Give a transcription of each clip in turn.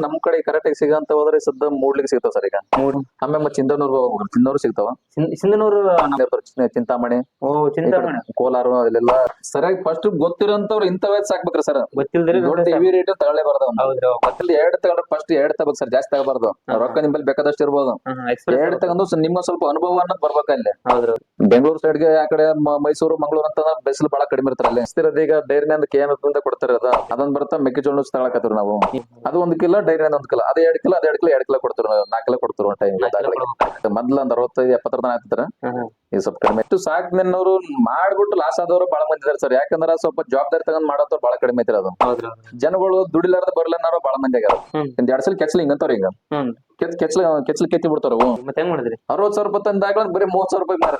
ನಮ್ ಕಡೆ ಕರೆಕ್ಟ್ ಆಗಿ ಸಿಗಂತ ಹೋದ್ರೆ ಸದ್ದ ಮೂಡ್ಲಿಕ್ಕೆ ಸಿಗ್ತಾವ ಸರ್ ಈಗ. ಆಮೇಲೆ ಆಮೇಲೆ ಚಿಂದನೂರ್ ಚಿಂದನೂರು ಸಿಗ್ತಾವ. ಸಿಂಧನೂರು ಚಿಂತಾಮಣಿ. ಓ ಚಿಂತಾಮಣಿ. ಕೋಲಾರ ಅಲ್ಲೆಲ್ಲ ಸರಿಯಾಗಿ ಫಸ್ಟ್ ಗೊತ್ತಿರೋಂತವ್ರು ಇಂಥವೇ ಸಾಕ್ಬೇಕ್ರಿ ಸರ್. ಗೊತ್ತಿಲ್ದಿರಿ ದೊಡ್ಡ ಹೆವಿ ರೇಟ್ ತಗೊಳ್ಳೇ ಮತ್ತೆ ಎರಡ್ ತಗೊಂಡ್ರೆ ಫಸ್ಟ್ ಎರಡ್ ತಗೋಬೇಕು ಸರ್ ಜಾಸ್ತಿ ತಗೋಬಾರ್ದು. ರೊಕ್ಕ ನಿಮ್ಮಲ್ಲಿ ಬೇಕಾದಷ್ಟು ಇರ್ಬೋದು. ಎರಡ್ ತಗೊಂಡು ಸ- ನಿಮ್ಗೆ ಸ್ವಲ್ಪ ಅನುಭವ ಅನ್ನೋದು ಬರ್ಬೇಕು ಅಲ್ಲಿ. ಬೆಂಗಳೂರು ಸೈಡ್ಗೆ ಆ ಕಡೆ ಮೈಸೂರು ಮಂಗಳೂರು ಅಂತ ಬಿಸಿಲು ಬಹಳ ಕಡಿಮೆ ಇರ್ತಾರೆ ಅಲ್ಲಿ. ಸ್ಥಿರದ ಈಗ ಡೈರಿನಿಂದ ಕೆ ಎಂ ಎಫ್ ಕೊಡ್ತಾರೆ ಅದ. ಅದೊಂದ್ ಬರ್ತಾ ಮೆಕ್ಕೆಜೋಳ ತಗೊಳಕತ್ತೀವಿ ನಾವು. ಅದು ಒಂದ್ ಕಿಲೋ ಡೈರಿನಿಂದ ಒಂದ್ ಕಿಲೋ. ಅದೇ ಎರಡ್ ಕಿಲೋ ಅದೇ ಎರಡ್ ಕಿಲೋ ಎರಡ್ ಕಿಲೋ ಕೊಡ್ತಾರ ನಾಲ್ಕ ಕಿಲೋ ಒಂದ್ ಟೈಮ್ ಮೊದ್ಲ ಒಂದ್ ಅರವತ್ತೈದು ಎಪ್ಪತ್ತರ ತನ ಆಗ್ತಿದ್ರ ಈಗ ಸ್ವಲ್ಪ ಕಡಿಮೆ. ಇತ್ತು ಸಾಕ್ ನಿನ್ನವರು ಮಾಡ್ಬಿಟ್ಟು ಲಾಸ್ ಆದವರು ಬಹಳ ಮಂದಿ ಇದಾರೆ ಸರ್. ಯಾಕಂದ್ರ ಸ್ವಲ್ಪ ಜವಾಬ್ದಾರಿ ತಗೊಂಡ್ ಮಾಡೋದವ್ರು ಬಹಳ ಕಡಿಮೆ ಐತಿ ಅದು. ಜನಗಳು ದುಡಿಲಾರ್ದ ಬರ್ಲನ್ನಾರು ಬಹಳ ಮಂದಿ ಆಗ್ಯಾರ. ಒಂದ್ ಎರಡ್ ಸಲ ಕೆಚ್ಚಲ್ ಹಿಂಗಂತವ್ರ ಈಗ. ಕೆಚ್ಲ ಕೆಚ್ಚಲ ಕೆಚ್ಚಲ್ ಕೆತ್ತಿ ಬಿಡ್ತಾರ ಅರವತ್ ಸಾವಿರ ರೂಪಾಯಿ ತಂದಾಗ ಬರೀ ಮೂವತ್ ಸಾವಿರ ರೂಪಾಯಿ ಮಾರ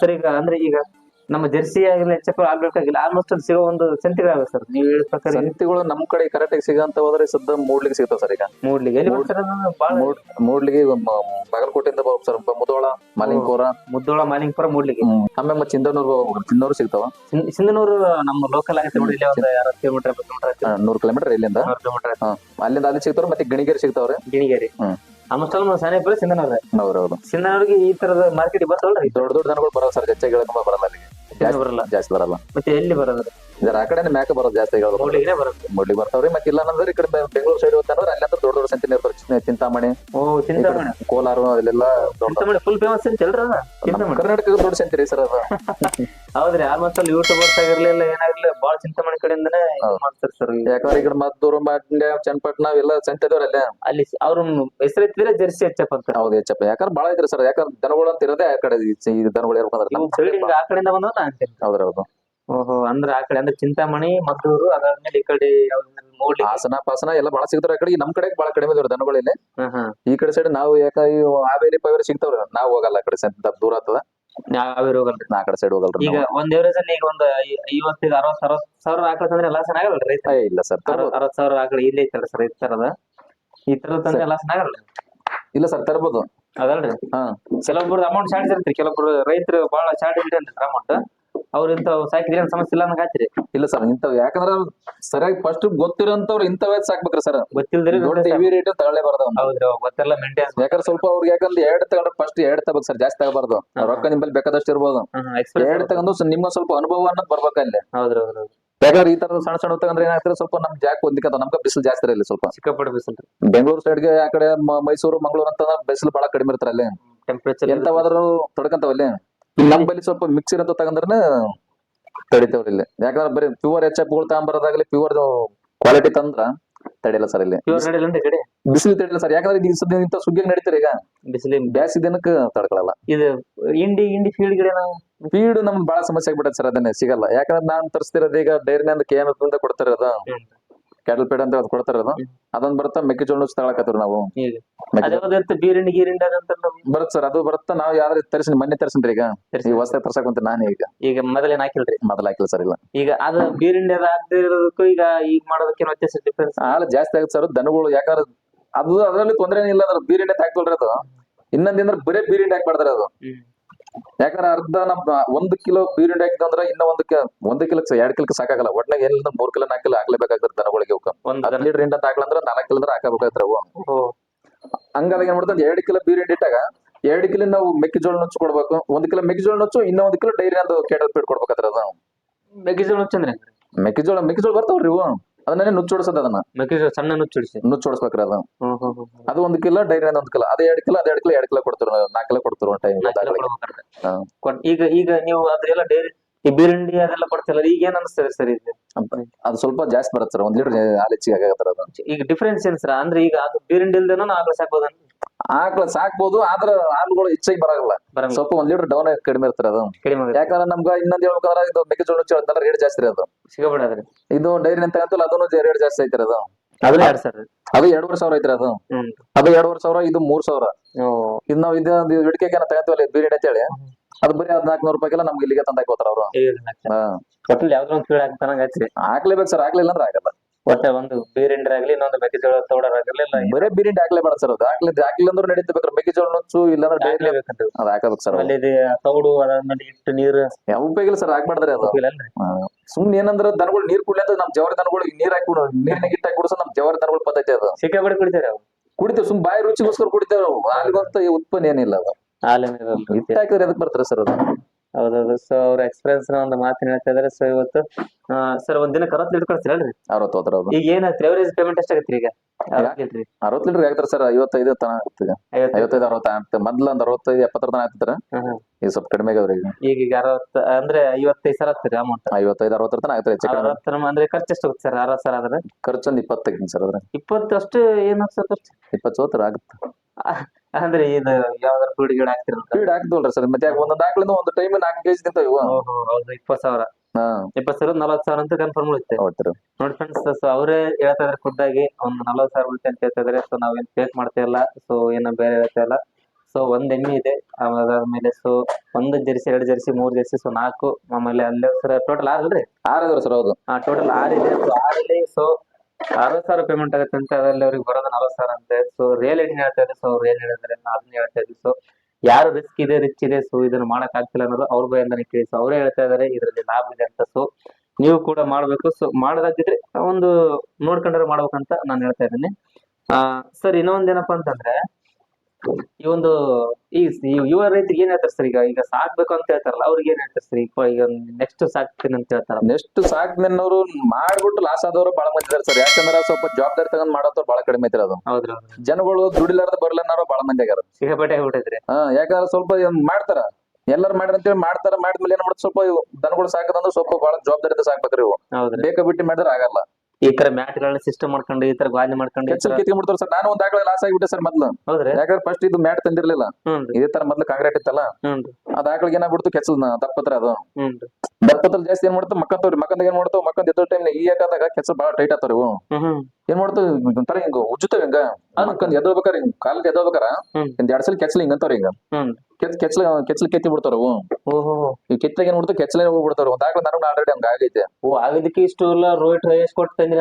ಸರ್ ಈಗ ಅಂದ್ರೆ ಈಗ ನಮ್ಮ ಜರ್ಸಿ ಆಗಿಲ್ಲ ಎಚ್ ಎಫ್ ಆಗ್ಬೇಕಾಗಿಲ್ಲ ಆಲ್ಮೋಸ್ಟ್ ಅಲ್ಲಿ ಸಿಗೋ ಒಂದು ಸೆಂಟಿಗಳಾಗ ಸರ್. ನೀವು ಹೇಳಿದ ಪ್ರಕಾರ ಸಂತಿಗಳು ನಮ್ ಕಡೆ ಕರೆಕ್ಟ್ ಆಗಿ ಸಿಗಂತ ಹೋದ್ರೆ ಸದ್ದ ಮೂಡ್ಲಿಕ್ಕೆ ಸಿಗ್ತಾವ ಸರ್ ಈಗ. ಮೂಡ್ಲಿಗೆ. ಎಲ್ಲಿ ಮೂಡ್- ಬರ್ತಾರೆ ಮೂಡ್ಲಿಗೆ ಮ- ಬಾಗಲಕೋಟೆಯಿಂದ ಬರ್ಬೇಕು ಸರ್ ಮುದೋಳ ಮಾಲಿಂಗ್ಪುರ. ಮುದ್ದೋಳ ಮಾಲಿಂಗ್ಪುರ ಮೂಡ್ಲಿಗೆ. ಆಮೇಲೆ ಚಿಂದನೂರ್ ಹೋಗ್ಬೇಕು ಚಿಂದನೂರು ಸಿಗ್ತಾವ. ಚಿಂದನೂರು ಸಿಂಧನೂರು ನಮ್ಮ ಲೋಕಲ್ ಆಗುತ್ತೆ ನೋಡಿ ಇಲ್ಲಿ ಒಂದು ಅರವತ್ತು ಕಿಲೋಮೀಟರ್ ಕಿಲೋಮೀಟರ್ ನೂರ್ ಕಿಲೋಮೀಟರ್ ಇಲ್ಲಿಂದ? ನೂರು ಕಿಲೋಮೀಟರ್ ಅಲ್ಲಿಂದ ಅಲ್ಲಿ ಸಿಗ್ತಾವ್ರ ಮತ್ತೆ ಗಣಿಗೇರಿ ಸಿಗ್ತಾವ್ರೆ? ಗಿಣಿಗೇರಿ. ಹ್ಮ್. ಆಲ್ಮೋಸ್ಟ್ ಆಲ್ ಸಣ್ಣ ಬರೀ ಸಿಂಧನೂರ ಹೌದೌದು ಸಿಂಧನೂರಿಗೆ ಈ ತರದ ಮಾರ್ಕೆಟ್ ಬರ್ತಲ್ರಿ ದೊಡ್ಡ ದೊಡ್ಡ ದನಗಳು ಬರಲ್ಲ ಸರ್ ಹೆಚ್ಚಾಗಿ ಹೇಳಕ್ ಬರಲ್ಲ ಅಲ್ಲಿಗೆ ಜಾಸ್ತಿ ಬರಲ್ಲ. ಮತ್ತೆ ಎಲ್ಲಿ ಬರೋದು? ಇದರ ಆ ಕಡೆ ಮ್ಯಾಕ ಬರೋದು ಜಾಸ್ತಿ ಮೊಡ್ಲಿ ಮೂಡ್ಲಿಗೆ ಬರುತ್ತೆ. ಮೊಡ್ಲಿ ಬರ್ತಾವ್ರಿ ಮತ್ತೆ ಇಲ್ಲ ಅಂದ್ರೆ ಈ ಕಡೆ ಬೆಂಗಳೂರು ಸೈಡ್ ಹೋಗ್ತಾನಂದ್ರೆ ಅಲ್ಲಿ ಅಂದ್ರೆ ದೊಡ್ಡ ದೊಡ್ಡ ಸಂತಿನ ಇರ್ತಾರೆ ಚಿಂತಾಮಣಿ. ಓ ಚಿಂತಾಮಣಿ. ಕೋಲಾರ ಅಲ್ಲೆಲ್ಲ ಚಿಂತಾಮಣಿ ಫುಲ್ ಫೇಮಸ್ ಅಂತ ನಮ್ಮ ಚಿಂತಾಮಣಿ. ಕರ್ನಾಟಕದ ದೊಡ್ಡ ಸಂತಿ ರೀ ಸರ್ ಅದು. ಹೌದ್ರಿ ಆಲ್ಮೋಸ್ಟ್ ಅಲ್ಲಿ ಯೂಟ್ಯೂಬರ್ಸ್ ಆಗಿರ್ಲಿಲ್ಲ ಏನಾಗಿರ್ಲಿಲ್ಲ ಬಾಳ ಚಿಂತಾಮಣಿ ಕಡೆಯಿಂದನೇ. ಮಾಡ್ತಾರೆ ಸರ್ ಯಾಕಂದ್ರೆ ಈ ಕಡೆ ಮದ್ದೂರು ಮಂಡ್ಯ ಚನ್ನಪಟ್ಟಣ ಎಲ್ಲ ಸಂತೆ ಇದಾವ್ರಿ ಅಲ್ಲೇ. ಅಲ್ಲಿ ಅವ್ರ ಹೆಸರು ಎತ್ತಿದ್ರೆ ಜರ್ಸಿ ಹೆಚ್ಚಪ್ಪ ಅಂತ. ಹೌದು ಹೆಚ್ಚಪ್ಪ ಯಾಕಂದ್ರೆ ಬಾಳ ಇದ್ರಿ ಸರ್. ಯಾಕಂದ್ರೆ ದನಗಳು ಅಂತ ಇರೋದೇ ಆ ಕಡೆ ಈ ದನಗಳು ಇರ್ಬೇಕಂದ್ರೆ ಆ ಕಡೆಯಿಂದ ಬಂದವ ಹೌದ್ರಿ ಹೌದು. ಓಹೋ ಅಂದ್ರ ಆ ಕಡೆ ಅಂದ್ರೆ ಚಿಂತಾಮಣಿ ಮದ್ದೂರು ಅದಾದ್ಮೇಲೆ ಈ ಕಡೆ ಮೂಡ್ಲಿ? ಹಾಸನ ಪಾಸನ ಎಲ್ಲ ಬಹಳ ಸಿಗ್ತಾರ ಆ ಕಡೆ. ನಮ್ ಕಡೆ ಬಹಳ ಕಡಿಮೆ ಇದಾವ್ರಿ ದನಗಳು ಇಲ್ಲಿ. ಹಾ ಹಾ ಈ ಕಡೆ ಸೈಡ್ ನಾವು ಯಾಕ ಈ ಹಾವೇರಿ ಪಾವೇರಿ ಸಿಗ್ತಾವ್ರಿ. ನಾವು ಹೋಗಲ್ಲ ಆ ಕಡೆ ಸಂತೆ ದೂರ ಆಗ್ತದ. ಯಾವ್ಯಾವ ಹೋಗಲ್ರಿ ನಾ ಆ ಕಡೆ ಸೈಡ್ ಹೋಗಲ್ರಿ ಈಗ ಒಂದ್ ಎವರೇಜ್ ಅಲ್ಲಿ ಈಗ ಒಂದು ಐವತ್ತೈದು ಅರವತ್ ಅರವತ್ ಸಾವಿರ ಆಕಳ ತಂದ್ರೆ ಎಲ್ಲ ಚೆನ್ನಾಗಲ್ಲ ರೈತ ನಾವು. ಏ, ಇಲ್ಲ ಸರ್ ಅರವತ್ ಅರವತ್ ಸಾವಿರ ಆಕಳ ಇಲ್ಲೇ ಐತಲ್ಲ ಸರ್ ಈ ತರದ? ಈ ತರದ ತಂದ್ರೆ ಎಲ್ಲ ಇಲ್ಲ ಸರ್ ತರ್ಬೋದು. ಅದಲ್ರಿ? ಹಾ. ಕೆಲವೊಬ್ರು ಅಮೌಂಟ್ ಶಾರ್ಟ್ ಇರ್ತೀರಿ ಕೆಲವೊಬ್ರು ರೈತರು ಬಹಳ ಶಾರ್ಟ್ ಇರ್ತೀರಿ ಅಮೌಂಟ್. ಅವ್ರ ಇಂತ ಸಾಕಿದ್ರೆ ಏನ್ ಸಮಸ್ಯೆ ಇಲ್ಲ ಅನ್ನಂಗ್ ಹಾಕ್ತಿರಿ ಇಲ್ಲ ಸರ್ ಇಂಥವ್ ಯಾಕಂದ್ರ ಸರಿಯಾಗಿ ಫಸ್ಟ್ ಗೊತ್ತಿರೋಂಥವ್ರು ಇಂಥವೇ ಸಾಕ್ಬೇಕ್ರಿ ಸರ್? ಗೊತ್ತಿಲ್ದಿರಿ ದೊಡ್ಡ ಹೆವಿ ರೇಟ್ ತಗೊಳ್ಳೇಬಾರ್ದು ಅವ್ನ ಹೌದ್ರಿ ಗೊತ್ತೆಲ್ಲ ಮೇಂಟೈನ್ ಯಾಕಂದ್ರೆ ಸ್ವಲ್ಪ ಅವ್ರಿಗೆ ಯಾಕಂದ್ರೆ ಎರಡ್ ತಗೊಂಡ್ರೆ ಫಸ್ಟ್ ಎರಡ್ ತಗೋಬೇಕು ಸರ್ ಜಾಸ್ತಿ ತಗೋಬಾರ್ದು. ರೊಕ್ಕ ನಿಮ್ಮಲ್ಲಿ ಬೇಕಾದಷ್ಟು ಇರ್ಬೋದು. ಎಕ್ಸ್ಪ್ರೆಸ್ ಎರಡ್ ತಗೊಂಡು ಸ- ನಿಮ್ಗೆ ಸ್ವಲ್ಪ ಅನುಭವ ಅನ್ನೋದು ಬರ್ಬೇಕು ಅಲ್ಲಿ. ಹೌದ್ರಿ. ಯಾಕಂದ್ರೆ ಈ ತರದ ಸಣ್ಣ ಸಣ್ಣ ತಗೊಂಡ್ರೆ ಏನಾಗ್ತದೆ ಸ್ವಲ್ಪ ನಮ್ ಜಾಕ್ ಹೊಂದಿಕಂತ ನಮ್ಗೆ ಬಿಸಿಲು ಜಾಸ್ತಿ ಇರಲಿ ಸ್ವಲ್ಪ. ಸಿಕ್ಕಾಪಟ್ಟೆ ಬಿಸಿಲ್ರಿ ಬೆಂಗಳೂರು ಸೈಡ್ಗೆ ಆ ಕಡೆ ಮ- ಮೈಸೂರು ಮಂಗಳೂರು ಅಂತ ಬಿಸಿಲು ಬಹಳ ಕಡಿಮೆ ಇರ್ತಾರೆ ಅಲ್ಲಿ. ಟೆಂಪರೇಚರ್ ಎಂತವಾದ್ರೂ ತಡ್ಕಂತಾವಲ್ಲಿ ನಮ್ ಬಲ್ಲಿ ಸ್ವಲ್ಪ ಮಿಕ್ಸಿರ್ ಅಂತ ತಗೊಂಡ್ರೆ ತಡಿತಾವ್ರಿ ಇಲ್ಲಿ. ಯಾಕಂದ್ರೆ ಬರೀ ಪ್ಯೂರ್ ಎಚ್ ಎಫ್ಗಳು ತಗೊಂಬರೋದಾಗ್ಲಿ ಪ್ಯೂರ್ ಕ್ವಾಲಿಟಿ ತಂದ್ರ ತಡಿಲ್ಲ ಸರ್ ಇಲ್ಲಿ. ಬಿಸಿಲು ತಡಿಲ್ಲ ಸರ್ ಯಾಕಂದ್ರೆ ಸದ್ಯ ಇಂತ ಸುಗ್ಗಿಗೆ ನಡೀತಾರೆ ಈಗ. ಬಿಸಿಲಿ ಬ್ಯಾಸಿ ದಿನಕ್ಕೆ ತಡ್ಕೊಳಲ್ಲ. ಇದು ಇಂಡಿ ಇಂಡಿ ಫೀಡ್ ಗಿಡ ಫೀಡ್ ನಮ್ಗೆ ಬಹಳ ಸಮಸ್ಯೆ ಆಗ್ಬಿಟ್ಟೆ ಸರ್ ಅದನ್ನೇ ಸಿಗಲ್ಲ. ಯಾಕಂದ್ರೆ ನಾನ್ ತರಿಸ್ತಿರೋದು ಈಗ ಡೈರಿನ ಕೆ ಎಂ ಎಫ್ ಕೊಡ್ತಾರೆ ಅದು. ಕ್ಯಾಟಲ್ ಪೇಡ್ ಅಂತ ಅದು ಕೊಡ್ತಾರ ಅದು? ಅದೊಂದ್ ಬರ್ತಾ ಮೆಕ್ಕೆಜೋಳ ನುಚ್ಚು ತಗೊಳಕತ್ತೀವಿ ನಾವು. ಬರುತ್ತ ಗೀರಿಂಡಿ ಅದಂತ ಬರುತ್ತೆ ಸರ್ ಅದು ಬರುತ್ತ? ನಾವ್ ಯಾವ್ದು ತರಿಸಿ ಮೊನ್ನೆ ತರಿಸಿನ್ರಿ ಈಗ. ಈ ಹೊಸ ತರ್ಸಕ್ ನಾನು ಈಗ. ಈಗ ಮೊದಲೇನ್ ಹಾಕಿಲ್ರಿ? ಮೊದಲ ಹಾಕಿಲ್ಲ ಸರ್ ಇಲ್ಲ. ಈಗ ಅದು ಬೀರಿಂಡಿ ಅದ ಆಗದೆ ಇರೋದಕ್ಕೂ ಈಗ ಈಗ ಮಾಡೋದಕ್ಕೆ ಏನ್ ವ್ಯತ್ಯಾಸ ಡಿಫ್ರೆನ್ಸ್ ಹಾಲು ಜಾಸ್ತಿ ಆಗುತ್ತೆ ಸರ್ ದನಗಳು ಯಾಕಂದ್ರೆ ಅದು ಅದರಲ್ಲಿ ತೊಂದರೆ ಇಲ್ಲ ಅದ್ರ ಬೀರಿಂಡೆ ಹಾಕ್ಕೊಳ್ರಿ ಅದು. ಇನ್ನೊಂದಂದ್ರೆ ಬರೇ ಬೀರಿಂಡೆ ಹಾಕ್ಬಾರ್ದ್ರಿ ಅದು. ಯಾಕಂದ್ರೆ ಅರ್ಧ ನಮ್ ಒಂದ್ ಕಿಲೋ ಬೀರಿಂಡೆ ಹಾಕಿದಂದ್ರ ಇನ್ನ ಒಂದ್ ಒಂದ್ ಕಿಲೋ ಎರಡ್ ಕಿಲೋ ಸಾಕಾಗಲ್ಲ. ಒಟ್ನಾಗ ಏನಿಲ್ಲ ಮೂರ್ ಕಿಲೋ ನಾಲ್ಕು ಕಿಲೋ ಆಗ್ಲೇಬೇಕಾಗ್ತದೆ ದನಗಳಿಗೆ ಹತ್ತು ಲೀಟರ್ ಹಿಂಡ ಹಾಕ್ಲಂದ್ರ ನಾಲ್ಕು ಕಿಲೋ ಹಾಕಬೇಕಾಗ್ತಾರ ಅವು ಹಂಗಾದಾಗ ಏನ್ ಮಾಡ್ತಾರೆ ಎರಡ್ ಕಿಲೋ ಬೀರಿಂಡೆ ಇಟ್ಟಾಗ ಎರಡ್ ಕಿಲೋ ನಾವು ಮೆಕ್ಕೆಜೋಳ ನುಚ್ಚು ಕೊಡ್ಬೇಕು ಒಂದ್ ಕಿಲೋ ಮೆಕ್ಕೆಜೋಳ ನುಚ್ಚು ಇನ್ನೊಂದ್ ಕಿಲೋ ಡೈರಿ ಅಂತ ಕೇಟಲ್ ಪೀಡ್ ಕೊಡ್ಬೇಕಾದ್ರೆ ಅದು. ಮೆಕ್ಕೆಜೋಳ ನುಚ್ಚಂದ್ರೆ? ಮೆಕ್ಕೆಜೋಳ ಮೆಕ್ಕೆಜೋಳ ಬರ್ತಾವ್ರಿ ಇವು. ಅದನ್ನೇ ನುಚ್ಚು ಹೊಡ್ಸೋದ್ ಅದನ್ನ. ಮೆಕ್ಕೆಜೋಳ ಸಣ್ಣ ನುಚ್ಚುಡಿಸಿ ಹಿಡಿಸಿ. ಅದನ್ನ. ಅದು ಹ್ಮ್ ಹ್ಮ್ ಹ್ಮ್ ಹ್ಮ್. ಅದು ಒಂದ್ ಕಿಲೋ ಡೈರಿ ಒಂದ್ ಕಿಲೋ. ಅದೇ ಎರಡ್ ಕಿಲೋ ಅದ್ ಎರಡ್ ಕಿಲೋ ಎರಡ್ ಕಿಲೋ ಕೊಡ್ತಾರೆ ನಾಲ್ಕು ಕಿಲೋ ಕೊಡ್ತಾರೆ ಒಂದ್ ಟೈಮ್ ಈಗ ಈಗ ನೀವು ಅದ್ರೆಲ್ಲ ಡೈರಿ ಈ ಬೀರಿಂಡಿ ಅದೆಲ್ಲ ಕೊಡ್ತಿಲ್ಲ ಈಗ ಏನ್ ಅನಿಸ್ತದೆ ಸರ್ ಇದು ಅದು ಸ್ವಲ್ಪ ಜಾಸ್ತಿ ಬರುತ್ತೆ ಸರ್. ಒಂದ್ ಲೀಟರ್ ಹಾಲು ಹೆಚ್ಚಿಗೆ ಆಗತ್ತಾರ ಅದು. ಈಗ ಡಿಫ್ರೆನ್ಸ್ ಏನ್ ಸರ್? ಅಂದ್ರೆ ಈಗ ಅದು ಬೀರಿಂಡಿ ಇಲ್ದೇನೋ ಆಗ್ಲೇ ಸಾಕೋದನ್ ಆಕಳ ಸಾಕ್ಬೋದು ಆದ್ರ ಹಾಲುಗಳು ಹೆಚ್ಚಾಗಿ ಬರಲ್ಲ ಬರಂಗ ಸ್ವಲ್ಪ ಒಂದ್ ಲೀಟರ್ ಡೌನ್ ಕಡಿಮೆ ಇರ್ತಾರೆ ಅದು. ಕಡಿಮೆ ಆಗುತ್ತೆ. ಯಾಕಂದ್ರೆ ನಮ್ಗ ಇನ್ನೊಂದ್ ಹೇಳ್ಬೇಕಂದ್ರ ಇದು ಮೆಕ್ಕೆಜೋಳ ನುಚ್ಚು ರೇಟ್ ಜಾಸ್ತಿ ಸಿಗಬಿಡದ್ರಿ. ಇದು ಡೈರಿ ಅಂತ ಅಂತಲ್ಲ ಅದನ್ನು ರೇಟ್ ಜಾಸ್ತಿ ಐತ್ರಿ ಅದು. ಅದನ್ನ ಎರಡ್ ಸರ್ ಅದು ಎರಡೂವರೆ ಸಾವಿರ ಐತ್ರಿ ಅದು. ಹ್ಮ್. ಅದು ಎರಡೂವರೆ ಸಾವಿರ ಇದು ಮೂರ್ ಸಾವಿರ. ಓ. ಇದು ನಾವು ಇದು ಏನ ತಗೊಂತೀವಲ್ಲ ಬೀರಿ ಅಂತ ಹೇಳಿ ಅದು ಬರೀ ಹದಿನಾಲ್ಕು ರೂಪಾಯಿಗೆಲ್ಲ ನಮ್ಗೆ ಇಲ್ಲಿಗೆ ತಂದಾಕ್ ಹೋತಾರ ಅವ್ರು. ಹಾ. ಯಾವ್ದೋ ಒಂದು ಹಚ್ರಿ ಹಾಕ್ಲೇಬೇಕು ಸರ್ ಹಾಕ್ಲಿಲ್ಲ ಅಂದ್ರೆ ಆಗಲ್ಲ. ಒಟ್ಟೆ ಒಂದು ಬೀರಿಂಡ್ರಿ ಆಗ್ಲಿ ಇನ್ನೊಂದು ಮೆಕ್ಕೆಜೋಳ ತೋಡರ್ ಆಗಲಿ ಇಲ್ಲ ಬರೇ ಬೀರಿಂಡ್ ಆಗ್ಲೇ ಮಾಡ ಸರ್ ಅದು. ಹಾಕ್ಲಿ ಹಾಕ್ಲಿಲ್ಲ ಅಂದ್ರೆ ನಡೀತಿರ್ಬೇಕು ಮೆಕ್ಕೆಜೋಳ ನುಚ್ಚು ಇಲ್ಲಾಂದ್ರೆ ಹಾಕ್ಲೇಬೇಕಂತ ಅದು ಹಾಕಬೇಕು ಸರ್ ಆಮೇಲೆ ಇದು ತೌಡು ಅದಾದ್ಮೇಲೆ ಇಟ್ಟು ನೀರು. ಯಾವ ಉಪಯೋಗ ಇಲ್ಲ ಸರ್ ಹಾಕ್ಬಾರ್ದ್ರಿ ಅದು. ಸುಮ್ನೆ ಏನಂದ್ರ ದನಗಳು ನೀರ್ ಕುಡ್ಲಿ ಅಂತ ನಮ್ ಜವಾರಿ ದನಗಳು ನೀರ್ ಹಾಕಿ ಬಿಡು ನೀರಿನ ಗಿಟ್ಟ ಹಾಕಿ ನಮ್ ಜವಾರಿ ದನಗಳ ಪದ್ಧತಿ ಅದು. ಸಿಕ್ಕಾಪಟ್ಟೆ ಕುಡಿತಾರೆ ಅವು ಕುಡಿತೇವೆ ಸುಮ್ ಬಾಯಿ ರುಚಿಗೋಸ್ಕರ ಕುಡಿತೇವೆ ಹಾಲಿಗಂತ ಉತ್ಪನ್ನ ಏನಿಲ್ಲ ಅದು. ಹಾಲಿನ ಹಾಕಿದ್ರೆ ಎದಕ್ ಬರ್ತಾರೆ ಸರ್ ಅದು? ಹೌದೌದು. ಸೊ ಅವ್ರ ಎಕ್ಸ್ಪೀರಿಯನ್ಸ್ನ ಒಂದು ಮಾತಿನ ಹೇಳ್ತಾ ಇದಾರೆ ಸೊ ಇವತ್ತು ಸರ್ ಒಂದ್ ದಿನಕ್ಕೆ ಅರವತ್ತು ಲೀಟರ್ ಕಳ್ಸ್ತೀರಲ್ರಿ ಅರವತ್ತು ಹೋದ್ರ ಈಗ ಏನಾಗ್ತೀರಿ ಎವರೇಜ್ ಪೇಮೆಂಟ್ ಎಷ್ಟಾಗತ್ರಿ ಈಗ? ಅರವತ್ತು ಲೀಟ್ರಿ ಅರವತ್ತು ಲೀಟರ್ ಆಗ್ತಾರೆ ಸರ್ ಐವತ್ತೈದು ತನ ಆಗ್ತದೆ. ಐವತ್ತು ಐವತ್ತೈದು ಅರವತ್ತು ಆಗ್ತದೆ. ಮೊದ್ಲು ಒಂದು ಅರವತ್ತೈದು ಎಪ್ಪತ್ತರ ತನ ಆಗ್ತಿದ್ರ ಈಗ ಸ್ವಲ್ಪ ಕಡಿಮೆ ಆಗ್ಯಾವ್ರಿ ಈಗ. ಈಗ ಈಗ ಅರವತ್ತು ಅಂದ್ರೆ ಐವತ್ತೈದು ಸಾವಿರ ಆಗ್ತದೆ ಅಮೌಂಟ್ ಐವತ್ತೈದು ಅರವತ್ತರ ತನ ಆಗ್ತದೆ ಹೆಚ್ಚು ಕಡಿಮೆ. ಅರವತ್ತರ ಅಂದ್ರೆ ಖರ್ಚು ಎಷ್ಟು ಹೋಗುತ್ತೆ ಸರ್ ಅರವತ್ತು ಸಾವಿರ ಆದ್ರೆ? ಖರ್ಚು ಒಂದ್ ಇಪ್ಪತ್ತೈದು ಸರ್ ಅದ್ರ ಇಪ್ಪತ್ತು ಅಷ್ಟು ಏನು ಸರ್ ಖರ್ಚು? ಇಪ್ಪತ್ತು ಸೋತರ ಆಗುತ್ತೆ. ಅಂದ್ರೆ ಇದು ಯಾವ್ದಾರ ಫೀಡ್ ಗಿಡ ಹಾಕ್ತಿರಲ್ಲ ಫೀಡ್ ಹಾಕ್ತಿವಲ್ರಿ ಸರ್. ಮತ್ತೆ ಯಾಕೆ ಒಂದೊಂದು ಹಾಕ್ಲಿಂದ ಒಂದು ಟೈಮ್ ನಾಲ್ಕು ಕೆಜಿ ತಿಂತಾವ ಇವು. ಇಪ್ಪತ್ತು ಸಾವಿರ. ಇಪ್ಪತ್ತು ಸಾವಿರ ನಲವತ್ತು ಸಾವಿರ ಅಂತ ಕನ್ಫರ್ಮ್ ಉಳಿತೆ ನೋಡಿ ಫ್ರೆಂಡ್ಸ್ ಅವರೇ ಹೇಳ್ತಾ ಇದ್ರೆ ಖುದ್ದಾಗಿ ಒಂದು ನಲವತ್ತು ಸಾವಿರ ಉಳಿತೆ ಅಂತ ಹೇಳ್ತಾ ಇದ್ರೆ. ಸೊ ನಾವೇನು ಫೇಕ್ ಮಾಡ್ತಾ ಇಲ್ಲ. ಸೊ ಏನು ಬೇರೆ ಹೇಳ್ತಾ ಇಲ್ಲ. ಸೊ ಒಂದ್ ಎಮ್ಮೆ ಇದೆ. ಆಮೇಲೆ ಅದಾದ್ಮೇಲೆ ಸೊ ಒಂದು ಜರ್ಸಿ ಎರಡು ಜೆರ್ಸಿ ಮೂರ್ ಜರ್ಸಿ ಸೊ ನಾಲ್ಕು. ಆಮೇಲೆ ಅಲ್ಲೇ ಸರ್ ಟೋಟಲ್ ಆರಲ್ರಿ ಆರದ್ರ ಸರ್ ಹೌದು. ಆ ಟೋಟಲ್ ಇದೆ. ಸೊ ಆರಲ್ಲಿ ಸೊ ಅರವತ್ತು ಸಾವಿರ ಪೇಮೆಂಟ್ ಆಗುತ್ತೆ ಅಂತ ಅದ್ರಲ್ಲಿ ಅವ್ರಿಗೆ ಬರೋದು ನಲವತ್ತು ಸಾವಿರ ಅಂತೆ. ಸೊ ರಿಯಲ್ ಏಟ್ ಹೇಳ್ತಾ ಇದ್ದಾರೆ ಸೊ ಏನ್ ಹೇಳಿದ್ರೆ ಅದನ್ನ ಹೇಳ್ತಾ ಇದ್ವಿ ಸೊ ಯಾರು ರಿಸ್ಕ್ ಇದೆ ರಿಚ್ ಇದೆ ಸೊ ಇದನ್ನ ಮಾಡಕ್ ಆಗ್ತಿಲ್ಲ ಅನ್ನೋದು ಅವ್ರ ಬೈಯಿಂದಾನೆ ಕೇಳಿ. ಸೊ ಅವರೇ ಹೇಳ್ತಾ ಇದಾರೆ, ಇದರಲ್ಲಿ ಲಾಭ ಇದೆ ಅಂತ. ಸೊ ನೀವು ಕೂಡ ಮಾಡ್ಬೇಕು. ಸೊ ಮಾಡೋದಾಗಿದ್ರೆ ಒಂದು ನೋಡ್ಕೊಂಡ್ರೆ ಮಾಡ್ಬೇಕಂತ ನಾನು ಹೇಳ್ತಾ ಇದ್ದೀನಿ. ಆ, ಸರ್ ಇನ್ನೊಂದೇನಪ್ಪ ಅಂತಂದ್ರೆ ಈ ಒಂದು ಈ ಯುವ ರೈತರಿಗೆ ಏನ್ ಹೇಳ್ತಾರೆ ಸರ್ ಈಗ? ಈಗ ಸಾಕ್ಬೇಕು ಅಂತ ಹೇಳ್ತಾರಲ್ಲ ಅವ್ರಿಗೆ ಏನ್ ಹೇಳ್ತಾರೆ ಸರ್? ಈಗ ಈಗ ನೆಕ್ಸ್ಟ್ ಸಾಕ್ತೀನಿ ಅಂತ ಹೇಳ್ತಾರ ನೆಕ್ಸ್ಟ್ ಸಾಕ್ಮೆನ್ನವರು ಮಾಡ್ಬಿಟ್ಟು ಲಾಸ್ ಆದವರು ಬಹಳ ಮಂದಿ ಇದಾರೆ ಸರ್. ಯಾಕಂದ್ರೆ ಸ್ವಲ್ಪ ಜವಾಬ್ದಾರಿ ತಗೊಂಡ್ ಮಾಡೋರು ಬಹಳ ಕಡಿಮೆ ಐತಿರ ಅದು. ಹೌದ್ರಿ ಹೌದ್ರಿ. ಜನಗಳು ದುಡಿಲಾರ್ದ ಬರ್ಲನ್ನೋರು ಬಹಳ ಮಂದಿ ಆಗ್ಯಾರ. ಸಿಕ್ಕಾಪಟ್ಟೆ ಆಗ್ಬಿಟ್ಟೈತ್ರಿ. ಹಾ ಯಾಕಂದ್ರೆ ಸ್ವಲ್ಪ ಮಾಡ್ತಾರ. ಎಲ್ಲಾರು ಮಾಡ್ರಿ ಅಂತೇಳಿ ಮಾಡ್ತಾರ ಮಾಡಿದ್ಮೇಲೆ ಏನ್ ಮಾಡ್ತಾರೆ ಸ್ವಲ್ಪ ಇವು ದನಗಳು ಸಾಕದಂದ್ರೆ ಸ್ವಲ್ಪ ಬಹಳ ಜವಾಬ್ದಾರಿಯಿಂದ ಸಾಕ್ಬೇಕ್ರಿ ಇವು. ಹೌದ್ರಿ. ಬೇಕಾ ಬಿಟ್ಟು ಮಾಡಿದ್ರೆ ಆಗಲ್ಲ. ಈ ತರ ಮ್ಯಾಟ್ ಗಳನ್ನ ಸಿಸ್ಟಮ್ ಮಾಡ್ಕೊಂಡು ಈ ತರ ಗಾಲಿ ಮಾಡ್ಕೊಂಡು ಈ ತರ- ಕಿತ್ಕೊಂಡ್ಬಿಡ್ತಾರೆ ಸರ್. ನಾನು ಒಂದ್ ಆಕಳ ಲಾಸ್ ಆಗಿಬಿಟ್ಟೆ ಸರ್ ಮೊದ್ಲು. ಹೌದ್ರಿ? ಯಾಕಂದ್ರೆ ಫಸ್ಟ್ ಇದು ಮ್ಯಾಟ್ ತಂದಿರ್ಲಿಲ್ಲ. ಹ್ಞೂನ್ರಿ ಇದೇ ತರ ಮೊದ್ಲು ಕಾಂಕ್ರೀಟ್ ಇತ್ತಲ್ಲ? ಹ್ಞೂನ್ರಿ ಅದ್ ಆಕಳಿಗೆ ಏನಾಗ್ಬಿಡ್ತು? ಕೆಚ್ಚಲ್ ದಪ್ಪತ್ರ ಅದು. ಹ್ಞೂನ್ರಿ ದಪ್ಪತ್ರ ಜಾಸ್ತಿ ಏನ್ ಮಾಡ್ತಾವ ಮಕ್ಕಂತವ್ರಿ ಮಕ್ಕಂದಾಗ ಏನ್ ಮಾಡ್ತಾವ್ ಮಕ್ಕಂದ ಎದ್ದೋ ಟೈಮ್ ಈ ಯಾಕಾದಾಗ ಕೆಚ್ಚಲ್ ಬಹಳ ಟೈಟ್ ಆತವ್ರಿ ಇವು. ಹ್ಮ್ ಹ್ಮ್. ಏನ್ ಮಾಡ್ತಾವ ಒಂಥರ ಹಿಂಗ ಉಜ್ಜುತ್ತಾವ ಹಿಂಗ? ಮಕ್ಕಂದ್ ಎದ್ದೋಬೇಕಾರ ಹಿಂಗ್ ಕಾಲ್ ಎದ್ದೋಬೇಕಾರ. ಒಂದ್ ಎರಡ್ ಸಲ ಕೆಚ್ಚಲ್ ಹಿಂಗ ಅಂತಾರ ಹಿಂಗ. ಕೆತ್ ಕೆಚ್ ಕೆಚ್ಚಲ ಕೆಚ್ಚಲ್ ಕೆತ್ತಿ ಬಿಡ್ತಾರ ಅವು. ಓಹೋ. ಈ ಕೆತ್ತಲಾಗ ಏನ್ ಮಾಡ್ತಾವ ಕೆಚ್ಚಲೇ ಹೋಗ್ಬಿಡ್ತಾರ ಒಂದ್ ಆಕಳ ನನಗ್ ಆಲ್ರೆಡಿ ಹಂಗ ಆಗೈತೆ. ಓ ಆಗದಕ್ಕೆ ಇಷ್ಟು ಎಲ್ಲ ರೋಟ್ ರೈಸ್ ಕೊಟ್ಟು ತಂದ್ರಿ.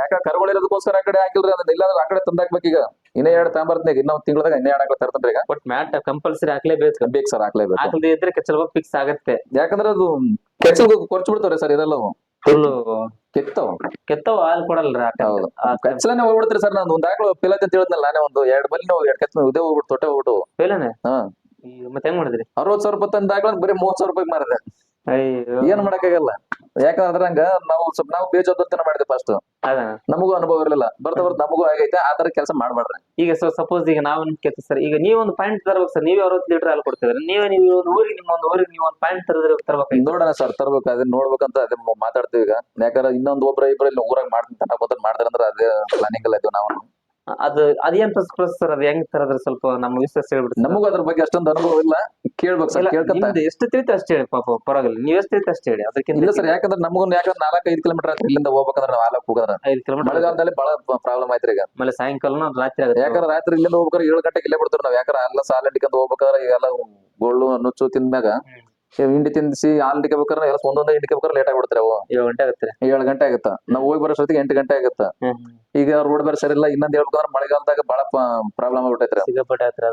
ಯಾಕ ಕರ್ಗಳಿರೋದಕ್ಕೋಸ್ಕರ ಆ ಕಡೆ ಹಾಕಿಲ್ರಿ? ಅದನ್ನ ಇಲ್ಲಾಂದ್ರೆ ಆ ಕಡೆ ತಂದಾಕ್ಬೇಕು ಈಗ. ಇನ್ನೇ ಎರಡ್ ತಾಂಬರ್ತ್ನಾಗ ಇನ್ನೊಂದ್ ತಿಂಗಳದಾಗ ಇನ್ನೇ ಎರಡು ಆಕಳ ತರ್ತನ್ರಿ ಈಗ. ಬಟ್ ಮ್ಯಾಟ್ ಕಂಪಲ್ಸರಿ ಹಾಕ್ಲೇಬೇಕು. ಬೇಕು ಸರ್ ಹಾಕ್ಲೇಬೇಕು. ಹಾಕದೇ ಇದ್ರೆ ಕೆಚ್ಚಲ್ ಫಿಕ್ಸ್ ಆಗತ್ತೆ. ಯಾಕಂದ್ರೆ ಅದು ಕೆಚ್ಚಲ್ ಕೊರ್ಚ್ ಬಿಡ್ತಾವ್ರಿ ಸರ್ ಇದೆಲ್ಲವು. ಫುಲ್ ಕೆತ್ತವ್ ಕೆತ್ತವ ಹಾಲು ಕೊಡಲ್ರಿ ಆ time ಹೌದು. ಆ time. ಹೋಗ್ಬಿಡ್ತೀರಿ ಸರ್ ನಾನು ಒಂದ್ ಆಕಳು ಪಿಲತ್ ಅಂತ ಹೇಳಿದ್ನಲ್ಲ ನಾನೇ ಒಂದು ಎರಡು ಬಲ್ಲಿ ಎರಡು ಕೆಚ್ಚ ಇದೇ ಹೋಗ್ಬಿಟ್ಟು ತೊಟ್ಟೆ ಹೋಗ್ಬಿಟ್ಟು. ಫೇಲೇನೆ ಹಾ. ಮತ್ತೆ ಹೆಂಗ್ ಮಾಡಿದ್ರಿ? ಅರವತ್ ಸಾವಿರ ರೂಪಾಯಿ ತಂದ್ ಆಕಳ ಬರೀ ಮೂವತ್ ಸಾವಿರ ರೂಪಾಯಿ ಮಾರಿದೆ. ಏನ್ ಮಾಡಕ್ಕಾಗಲ್ಲ. ಯಾಕಂದ್ರೆ ಅದ್ರಂಗ ನಾವು ಸ್ವಲ್ಪ ನಾವು ಬೇಜವಾಬ್ದಾರಿತನ ಮಾಡಿದ್ವಿ ಫಸ್ಟ್ ನಮಗೂ ಅನುಭವ ಇರಲಿಲ್ಲ. ಬರ್ತಾ ಬರ್ತಾ ನಮಗೂ ಆಗೈತೆ ಆ ತರ ಕೆಲಸ ಮಾಡ್ಬಾರ್ದ್ರೆ ಈಗ ಸರ್ ಸಪೋಸ್ ಈಗ ನಾವ್ ಕೇಳ್ತೀವಿ ಸರ್ ಈಗ ನೀವು ಒಂದು ಪಾಯಿಂಟ್ ತರ್ಬೇಕು ಸರ್ ನೀವೇ ಅರವತ್ತು ಲೀಟರ್ ಹಾಲು ಕೊಡ್ತಿದ್ರೆ. ನೀವೇ ನೀವು ಒಂದು ಊರಿಗೆ ನಿಮ್ಮ ಒಂದು ಊರಿಗೆ ನೀವು ಒಂದು ಪಾಯಿಂಟ್ ತರದ್ರೆ ತರ್ಬೇಕು ನೋಡೋಣ ಸರ್ ತರ್ಬೇಕು ಅದೇ ನೋಡ್ಬೇಕಂತ ಅದೇ ಮಾತಾಡ್ತೀವಿ ಈಗ. ಯಾಕಂದ್ರೆ ಇನ್ನೊಂದು ಒಬ್ರ ಇಬ್ರ ಇಲ್ಲಿ ಊರಾಗ ಮಾಡ್ತೀನಿ ತನಕ ಬಂದ್ರೆ ಮಾಡ್ತಾರೆ ಅಂದ್ರೆ ಅದೇ ಪ್ಲಾನಿಂಗ್ ಅಲ್ಲ ಇದ್ದೀವಿ ನಾವು. ಅದು ಅದೇನ್ ಪ್ರೋಸೆಸ್ ಸರ್? ಅದು ಹೆಂಗ್ ತರದ್ರೆ ಸ್ವಲ್ಪ ನಮ್ಮ ವಿಶ್ವಾಸ ಹೇಳ್ಬಿಡ್ತೀವಿ ನಮಗೂ ಅದ್ರ ಬಗ್ಗೆ ಅಷ್ಟೊಂದು ಅನುಭವ ಇಲ್ಲ. ಕೇಳ್ಬೇಕು ಸರ್ ಕೇಳ್ಕಂತ ಎಷ್ಟು ತಿಳಿತ ಅಷ್ಟೇ ಹೇಳಿ ಪಾಪ ಪರವಾಗಿಲ್ಲ ನೀವು ಎಷ್ಟು ತಿಳಿತ ಅಷ್ಟೇ ಹೇಳಿ? ಅದಕ್ಕಿಂತ ಇಲ್ಲ ಸರ್ ಯಾಕಂದ್ರೆ ನಮಗೊಂದು ಯಾಕಂದ್ರೆ ನಾಲ್ಕು ಐದು ಕಿಲೋಮೀಟರ್ ಆಯ್ತು ಇಲ್ಲಿಂದ ಹೋಗ್ಬೇಕಂದ್ರೆ ನಾವು ಹಾಲಕ್ ಹೋಗೋದ್ರ ಐದು ಕಿಲೋಮೀಟರ್ ಮಳೆಗಾಲದಲ್ಲಿ ಬಹಳ ಪ್ರಾಬ್ಲಮ್ ಆಯ್ತ್ರಿ ಈಗ. ಆಮೇಲೆ ಸಾಯಂಕಾಲ ರಾತ್ರಿ ಆಗುತ್ತೆ. ಯಾಕಂದ್ರೆ ರಾತ್ರಿ ಇಲ್ಲಿಂದ ಹೋಗ್ಬೇಕಾದ್ರೆ ಏಳು ಗಂಟೆಗೆ ಇಲ್ಲೇ ಬಿಡ್ತಾರೆ ನಾವು. ಯಾಕಂದ್ರೆ ಅಲ್ಲ ಸಾಲ ಹಿಡ್ಕೊಂಡ್ ಹೋಗ್ಬೇಕಾದ್ರೆ ಈಗೆಲ್ಲ ಗೋಳು ನುಚ್ಚು ತಿಂದ್ಮ್ಯಾಗ. ಹಿಂಡಿ ತಿನ್ಸಿ ಹಾಲು ಹಿಡಿಕಬೇಕಾದ್ರೆ ಎಲ್ಲ ಒಂದೊಂದೇ ಹಿಡಿಕಬೇಕಾದ್ರೆ ಲೇಟ್ ಆಗ್ಬಿಡ್ತಾರೆ ಅವು. ಏಳು ಗಂಟೆ ಆಗುತ್ತೆ. ಏಳು ಗಂಟೆ ಆಗುತ್ತೆ. ನಾವು ಹೋಗಿ ಬರೋಷ್ಟೊತ್ತಿಗೆ ಎಂಟು ಗಂಟೆ ಆಗುತ್ತೆ. ಈಗ ರೋಡ್ ಬೇರೆ ಸರಿ ಇಲ್ಲ ಇನ್ನೊಂದ್ ಹೇಳ್ಬೇಕಂದ್ರೆ ಮಳೆಗಾಲದಾಗ ಬಹಳ ಪ್ರಾಬ್ಲಮ್ ಆಗ್ಬಿಟ್ಟೈತ್ರಿ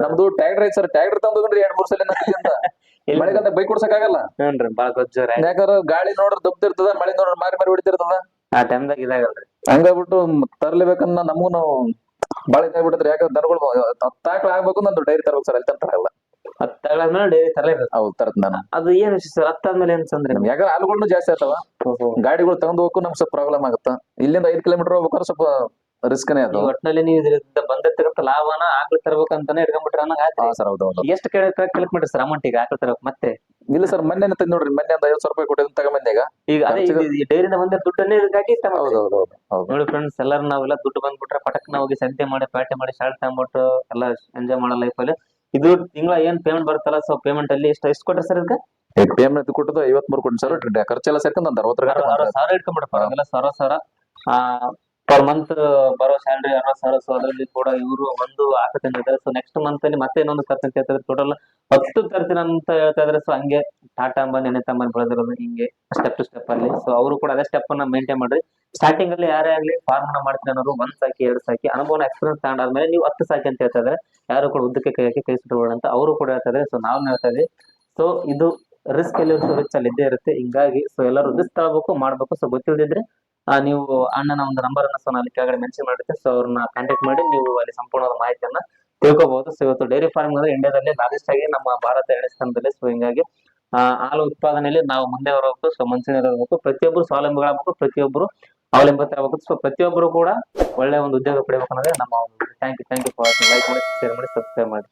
ನಮ್ದು ಟ್ರ್ಯಾಕ್ಟರ್ ಐತೆ ಸರ್ ಟ್ರ್ಯಾಕ್ಟರ್ ತಂದ್ರಿ ಎರಡ್ ಮೂರ್ ಸಲ. ಮಳೆಗಾಲದಾಗ ಬೈಕ್ ಕೊಡ್ಸಕ್ಕಾಗಲ್ಲ ಆಗಲ್ಲ. ಯಾಕಂದ್ರೆ ಗಾಳಿ ನೋಡ್ರ ದಬ್ತಿರ್ತದ ಮಳೆ ನೋಡ್ರ ಮಾರಿ ಮಾರಿ ಹೊಡಿತಿರ್ತದ. ಆ ಟೈಮ್ದಾಗ ಇದಾಗಲ್ರಿ ಹಂಗಾಗ್ಬಿಟ್ಟು ತರ್ಲೇಬೇಕನ್ನ ನಮಗೂ ನಾವು ಬಾಳ ಇದಾಗ್ಬಿಟ್ಟಿದ್ರೆ ಯಾಕಂದ್ರೆ ದನಗಳು ತಾಕ್ಲ ಆಗ್ಬೇಕು ನಂದು ಡೈರಿ ತರ್ಬೇಕು ಸರ್ ಅಲ್ಲಿ ಹತ್ತಾದ್ಮೇಲೆ ಡೈರಿ ಇರುತ್ತೆ ಹೌದು ತರತ್ ನಾನು. ಅದು ಏನ್ ಸರ್ ಹತ್ತಾದ್ಮೇಲೆ ಏನ್ ತಂದ್ರಿ? ನಮ್ಗೆ ಯಾಕಂದ್ರೆ ಜಾಸ್ತಿ ಆಗ್ತಾವ ಗಾಡಿಗಳು ತಗೊಂಡ್ ಹೋಗಕ್ಕೂ ನಮ್ಗೆ ಸ್ವಲ್ಪ ಪ್ರಾಬ್ಲಮ್ ಆಗುತ್ತಾ? ಇಲ್ಲಿಂದ ಐದ್ ಕಿಲೋಮೀಟರ್ ಹೋಗ್ಬೇಕಾದ್ರೆ ಸ್ವಲ್ಪ ರಿಸ್ಕ್ನೇ ಅದು. ಒಟ್ಟಿನಲ್ಲಿ ನೀವು ಇದರಿಂದ ಬಂದಿರ್ತಕ್ಕಂಥ ಲಾಭನ ಆಕಳ ತರಬೇಕಂತಾನೆ ಇಟ್ಕೊಂಡ್ಬಿಟ್ರೆ ಅನ್ನ ಆಯ್ತು. ಸರ್ ಹೌದು ಹೌದು. ಎಷ್ಟು ಕಲೆಕ್ಟ್ ಮಾಡ್ರಿ ಸರ್ ಅಮೌಂಟ್ ಈಗ ಆಕಳ ತರಬೇಕು ಮತ್ತೆ? ಇಲ್ಲ ಸರ್ ಮೊನ್ನೆ ತಂದ್ ನೋಡ್ರಿ ಮೊನ್ನೆ ಒಂದು ಐವತ್ತು ಸಾವಿರ ರೂಪಾಯಿ ಕೊಟ್ಟಿದ್ ತಗೊಂಬಂದೆ ಈಗ. ಈಗ ಅದೇ ಡೈರಿನ ಬಂದ ದುಡ್ಡನ್ನೇ ಇದಕ್ಕಾಗಿ ಹೌದು ಹೌದು ಹೌದು ಹೌದು. ನೋಡಿ ಫ್ರೆಂಡ್ಸ್ ಎಲ್ಲರೂ ನಾವೆಲ್ಲ ದುಡ್ಡು ಬಂದ್ಬಿಟ್ರೆ ಪಟಕ್ನ ಹೋಗಿ ಸಂತೆ ಮಾಡಿ ಪ್ಯಾಟೆ ಮಾಡಿ ಶಾರ್ಟ್ ತಗೊಂಡ್ಬಿಟ್ಟು ಎಲ್ಲ ಎಂಜಾಯ್ ಮಾಡೋ ಲೈಫಲ್ಲಿ ಇದು ತಿಂಗಳ ಏನ್ ಪೇಮೆಂಟ್ ಬರುತ್ತಲ್ಲ ಸೊ ಪೇಮೆಂಟ್ ಅಲ್ಲಿ ಎಷ್ಟು ಎಷ್ಟು ಕೊಟ್ಟರೆ ಸರ್ ಇದಕ್ಕೆ ಪೇಮೆಂಟ್ ಕೊಟ್ಟದ್ದು ಐವತ್ ಮೂರು ಕೊಟ್ಟು ಸರ್ ಖರ್ಚೆಲ್ಲ ಸೇರ್ಕೊಂಡು ಒಂದು ಅರವತ್ತು ಸಾವಿರ ಇಟ್ಕೊಂಡ್ಬಿಡಪ್ಪ ಅವೆಲ್ಲ ಸಾವಿರ ಸಾವಿರ. ಪರ್ ಮಂತ್ ಬರೋ ಸ್ಯಾಲ್ರಿ ಅರವತ್ತು ಸಾವಿರ. ಸೊ ಅದರಲ್ಲಿ ಕೂಡ ಇವರು ಒಂದು ಆಕ ತಂದಿದ್ದಾರೆ ಸೊ ನೆಕ್ಸ್ಟ್ ಮಂತ್ ಅಲ್ಲಿ ಮತ್ತೆ ಇನ್ನೊಂದು ಖರ್ಚು ಅಂತ ಹೇಳ್ತಾರೆ ಟೋಟಲ್ ಹತ್ತು ತರ್ತೀನಿ ಅಂತ ಹೇಳ್ತಾ ಇದ್ರೆ ಸೊ ಹಂಗೆ ಟಾಟಾ ಅಂಬಾನಿ ನೆನೆ ತಮ್ಮ ಬೆಳೆದಿರೋದು ಹಿಂಗೆ ಸ್ಟೆಪ್ ಟು ಸ್ಟೆಪ್ ಅಲ್ಲಿ. ಸೊ ಅವರು ಕೂಡ ಅದೇ ಸ್ಟೆಪ್ ಅನ್ನ ಮೇಂಟೈನ್ ಮಾಡ್ರಿ ಸ್ಟಾರ್ಟಿಂಗ್ ಅಲ್ಲಿ ಯಾರೇ ಆಗ್ಲಿ ಫಾರ್ಮ್ ಅನ್ನ ಮಾಡ್ತೀನಿ ಅನ್ನೋರು ಒಂದ್ ಸಾಕಿ, ಎರಡು ಸಾಕಿ ಅನುಭವ ಎಕ್ಸ್ಪೀರಿಯನ್ಸ್ ತಗೊಂಡಾದ್ಮೇಲೆ ನೀವು ಹತ್ತು ಸಾಕಿ ಅಂತ ಹೇಳ್ತಾ ಇದ್ರೆ ಯಾರು ಕೂಡ ಉದ್ದಕ್ಕೆ ಕೈ ಹಾಕಿ ಕೈ ಸುಟ್ಟಬೇಡ ಅಂತ ಅವರು ಕೂಡ ಹೇಳ್ತಾ ಇದ್ರೆ ಸೊ ನಾವು ಹೇಳ್ತಾ ಇದ್ದೀವಿ. ಸೊ ಇದು ರಿಸ್ಕ್ ಎಲ್ಲ ರಿಚ್ ಇದ್ದೇ ಇರುತ್ತೆ. ಹಿಂಗಾಗಿ ಸೊ ಎಲ್ಲರೂ ರಿಸ್ಕ್ ತಗೋಬೇಕು, ಮಾಡ್ಬೇಕು. ಸೊ ಗೊತ್ತಿಲ್ಲದಿದ್ರೆ ನೀವು ಅಣ್ಣನ ಒಂದು ನಂಬರ್ ಅನ್ನ ಸೊ ನಾನು ಕೆಳಗಡೆ ಮೆನ್ಷನ್ ಮಾಡಿರ್ತೀನಿ. ಸೊ ಅವ್ರನ್ನ ಕಾಂಟ್ಯಾಕ್ಟ್ ಮಾಡಿ ನೀವು ಅಲ್ಲಿ ಸಂಪೂರ್ಣವಾದ ಮಾಹಿತಿಯನ್ನ ತಿಳ್ಕೋಬಹುದು ಸೊ ಇವತ್ತು ಡೈರಿ ಫಾರ್ಮ್ ಅಂದ್ರೆ ಇಂಡಿಯಾದಲ್ಲಿ ಲಾರ್ಜೆಸ್ಟ್ ಆಗಿ ನಮ್ಮ ಭಾರತ ಎರಡನೇ ಸ್ಥಾನದಲ್ಲಿ. ಸೊ ಹಿಂಗಾಗಿ ಹಾಲು ಉತ್ಪಾದನೆಯಲ್ಲಿ ನಾವು ಮುಂದೆ ಬರಬೇಕು. ಸೊ ಇರಬೇಕು. ಪ್ರತಿಯೊಬ್ಬರು ಸ್ವಾವಲಂಬಿಗಳಾಗಬೇಕು ಪ್ರತಿಯೊಬ್ಬರು ಅವಲಂಬಿತರಾಗಬೇಕು ಸೊ ಪ್ರತಿಯೊಬ್ಬರು ಕೂಡ ಒಳ್ಳೆ ಒಂದು ಉದ್ಯೋಗ ಪಡಿಬೇಕು ಅನ್ನೋದೇ ನಮ್ಮ thank you thank you for like ಮಾಡಿ ಶೇರ್ ಮಾಡಿ ಸಬ್ಸ್ಕ್ರೈಬ್ ಮಾಡಿ.